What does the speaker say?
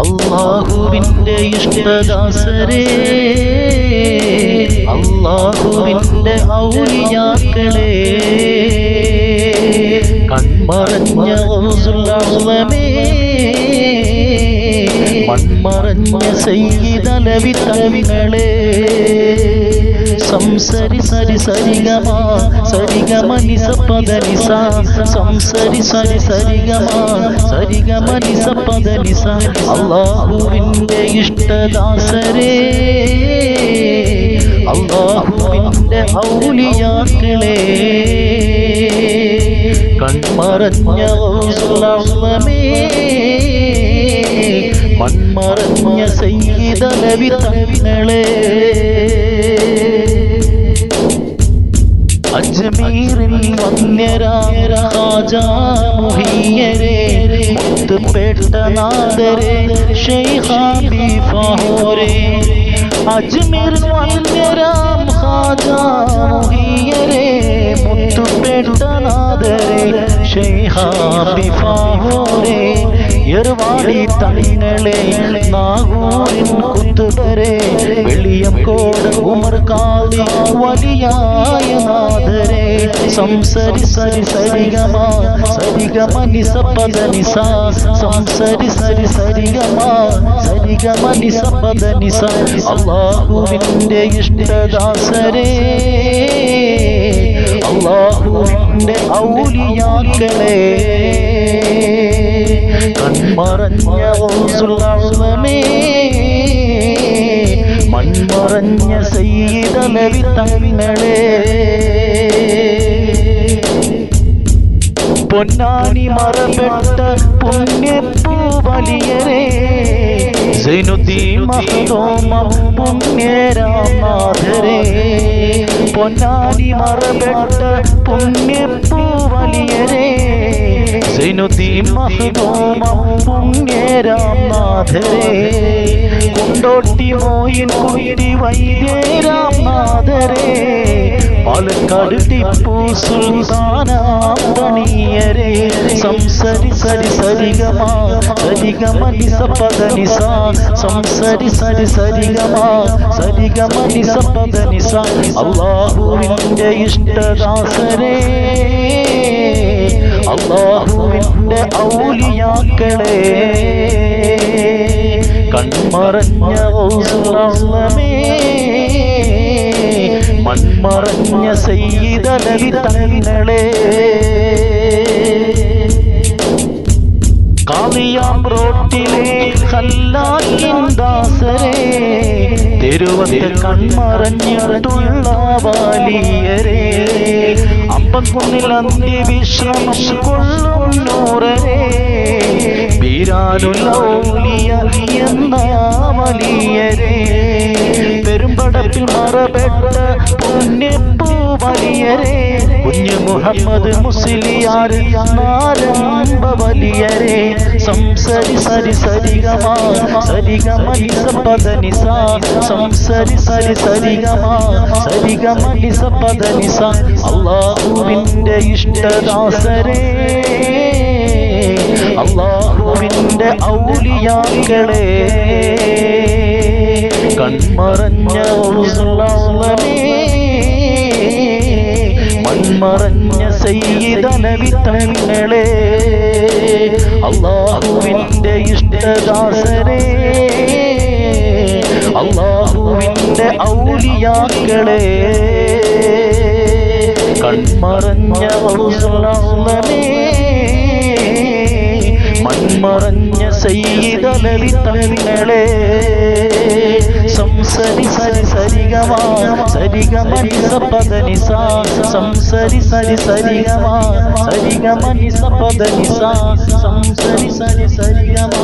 അള്ളാഹുവിന്റെ ഇഷ്ടദാസരേ അള്ളാഹുവിന്റെ ഔലിയാക്കളെ. കൺമറഞ്ഞ മൺമറഞ്ഞ സയ്യിദലവി തങ്ങളെ. സംസരി സരി സരിഗമ സരിഗമ നിസ പദ നിസ സംസരി സരി സരിഗമ സരിഗമ നിസ പദ നിസ അള്ളാഹുവിന്റെ ഔലിയാക്കളെ. കൺമറഞ്ഞ ഔസുലമേ മൺമറഞ്ഞ സയ്യിദലവി തങ്ങളെ. അജ്മീറിൽ വന്യരാജാമുഹിയരെ മുത്തുപേട്ട നാദരെ ഷെയ്ഖാബി ഫഹോരെ അജ്മീർ വന്യരാം ഹാജാമുഹിയരെ മുത്തുപേട്ട നാദരെ ഷെയ്ഖാബി ഫഹോരെ തങ്ങളെ നാഗൂരിൻ കുത്തുവരെ വെളിയംകോട് ഉമർ കാളി വലിയായ നാഥരെ സംസരി സരി സരിഗമ സരിഗമ നിസ പദ നിസ സംസരി സരി സരിഗമ സരിഗമ നിസ പദ നിസ. അള്ളാഹുവിന്റെ ഇഷ്ടദാസരേ അള്ളാഹുവിന്റെ ഔലിയാക്കളെ ഔസുലമേ മൺമറഞ്ഞ സയ്യിദലവി തങ്ങളെ പൊന്നാനി മറപ്പെട്ട പുണ്യപ്പൂ വലിയരേ പുണ്യരാമാധരേ. പൊന്നാനി മറപ്പെട്ട പുണ്യപ്പൂ വലിയരേ സൈനുദ്ദീൻ മഹദോമം കൊണ്ടോട്ടി മോയിൻ കുട്ടി വൈദ്യരാമാധരേ പാലക്കാട് ടിപ്പു സുൽത്താനാം സംസരി സരി സരിഗമ സരിഗമ നിസ സംസരി സരി സരിഗമ സരിഗമ നിസ പദ നിസ അള്ളാഹുവിന്റെ ഇഷ്ടദാസരേ. അള്ളാഹുവിന്റെ ഔലിയാക്കളെ കൺമറഞ്ഞ ഔസുലമേ മൺമറഞ്ഞ സയ്യിദലവി തങ്ങളെ. കാളിയാം റോട്ടിലെ ഹല്ലാക്കിൻ ദാസരെ തെരുവത്തെ കൺമറഞ്ഞിട്ടുള്ള വാലിയരെ അമ്പക്കുന്നിൽ അന്ത്യവിശ്രമം കൊള്ളും നൂറരെ ബീരാനുലൗലിയ എന്ന വലിയരെ. മുഹമ്മദ് മുസ്ലിയാർ വലിയരെ. സംസരി സരി സരിഗമ. സരിഗമ നിസ പദ നിസ. സംസരി സരി സരിഗമ. സരിഗമ നിസ പദ നിസ. അള്ളാഹുവിന്റെ ഇഷ്ടദാസരേ. അള്ളാഹുവിന്റെ ഔലിയാക്കളെ. കൺമറഞ്ഞ ഔസുലമേ മൺമറഞ്ഞ സയ്യിദലവി തങ്ങളെ അള്ളാഹുവിന്റെ ഇഷ്ടദാസരെ അള്ളാഹുവിന്റെ ഔലിയാക്കളെ. കൺമറഞ്ഞ ഔസുലമേ മൺമറഞ്ഞ സയ്യിദലവി തങ്ങളെ സംസരി സരി സരിഗമ സരിഗമ നിസ പദ നിസ സംസരി സരി സരിഗമ സരിഗമ നിസ പദ നിസ സംസരി സരി സരിഗമ